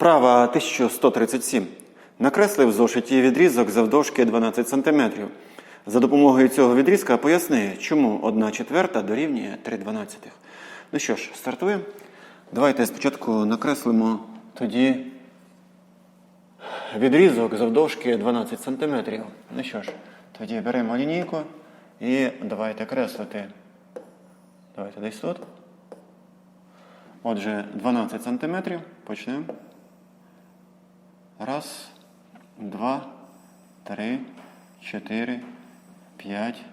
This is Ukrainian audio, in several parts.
Вправа 1137. Накреслив зошиті відрізок завдовжки 12 см. За допомогою цього відрізка поясни, чому 1 четверта дорівнює 3 дванадцятих. Ну що ж, стартуємо. Давайте спочатку накреслимо тоді відрізок завдовжки 12 см. Ну що ж, тоді беремо лінійку і давайте креслити. Давайте десь тут. Отже, 12 см. Почнемо. Раз, два, три, чотири, п'ять,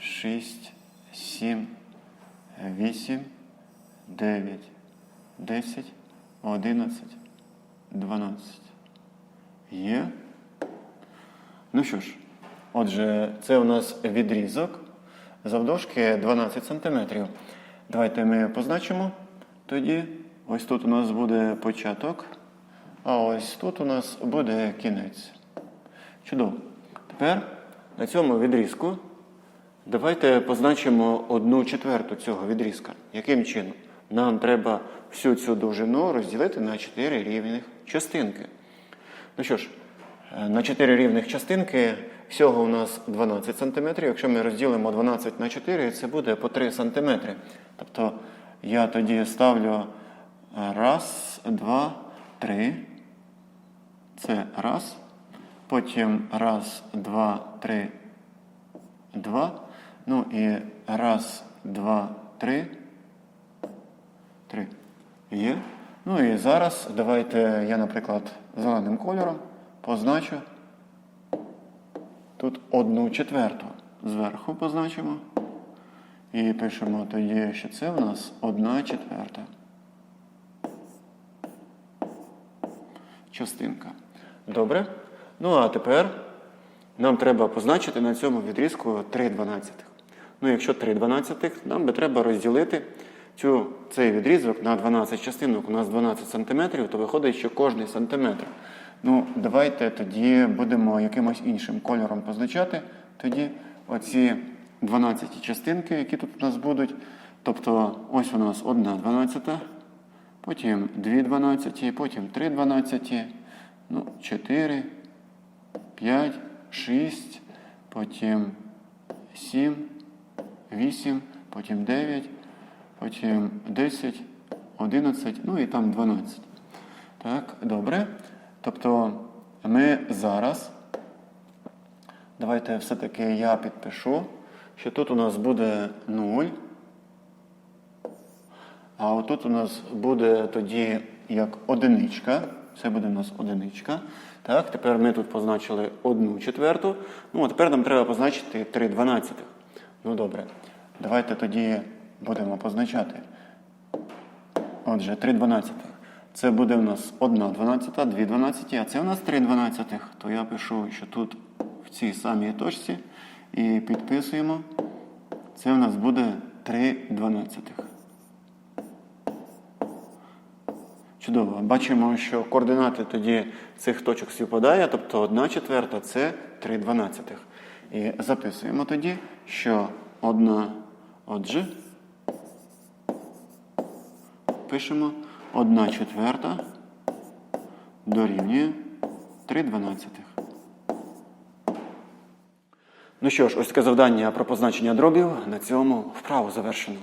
шість, сім, вісім, дев'ять, десять, одинадцять, дванадцять. Є. Ну що ж, отже, це у нас відрізок завдовжки 12 см. Давайте ми позначимо тоді. Ось тут у нас буде початок, а ось тут у нас буде кінець. Чудово. Тепер на цьому відрізку давайте позначимо одну четверту цього відрізка. Яким чином? Нам треба всю цю довжину розділити на 4 рівних частинки. Ну що ж, е, на 4 рівних частинки всього у нас 12 см. Якщо ми розділимо 12 на 4, це буде по 3 см. Тобто я тоді ставлю раз, два, три. Це раз. Потім раз, два, три, два. Ну і раз, два, три. Три. Є. Ну і зараз давайте я, наприклад, зеленим кольором позначу тут одну четверту. Зверху позначимо. І пишемо тоді, що це в нас одна четверта. Частинка. Добре. Ну а тепер нам треба позначити на цьому відрізку 3 дванадцятих. Ну, якщо 3 дванадцятих, нам би треба розділити цю, цей відрізок на 12 частинок. У нас 12 сантиметрів, то виходить, що кожний сантиметр. Ну, давайте тоді будемо якимось іншим кольором позначати. Тоді оці 12 частинки, які тут у нас будуть. Тобто ось у нас 1 дванадцята, потім 2 дванадцяті, потім 3 дванадцяті, ну, 4, 5, 6, потім 7, 8, потім 9, потім 10, 11, ну і там 12. Так, добре. Тобто ми зараз, давайте все-таки я підпишу, що тут у нас буде 0. А отут у нас буде тоді як одиничка. Це буде у нас одиничка. Так, тепер ми тут позначили одну четверту. Ну, а тепер нам треба позначити 3 дванадцятих. Ну добре. Давайте тоді будемо позначати. Отже, 3 дванадцятих. Це буде у нас 1 дванадцята, 2 дванадцяті, а це у нас 3 дванадцятих. То я пишу, що тут в цій самій точці і підписуємо. Це у нас буде 3 дванадцятих. Чудово. Бачимо, що координати тоді цих точок співпадає, тобто 1 четверта це 3 дванадцятих. І записуємо тоді, що 1, отже, пишемо 1 четверта дорівнює 3 дванадцятих. Ну що ж, ось таке завдання про позначення дробів. На цьому вправу завершено.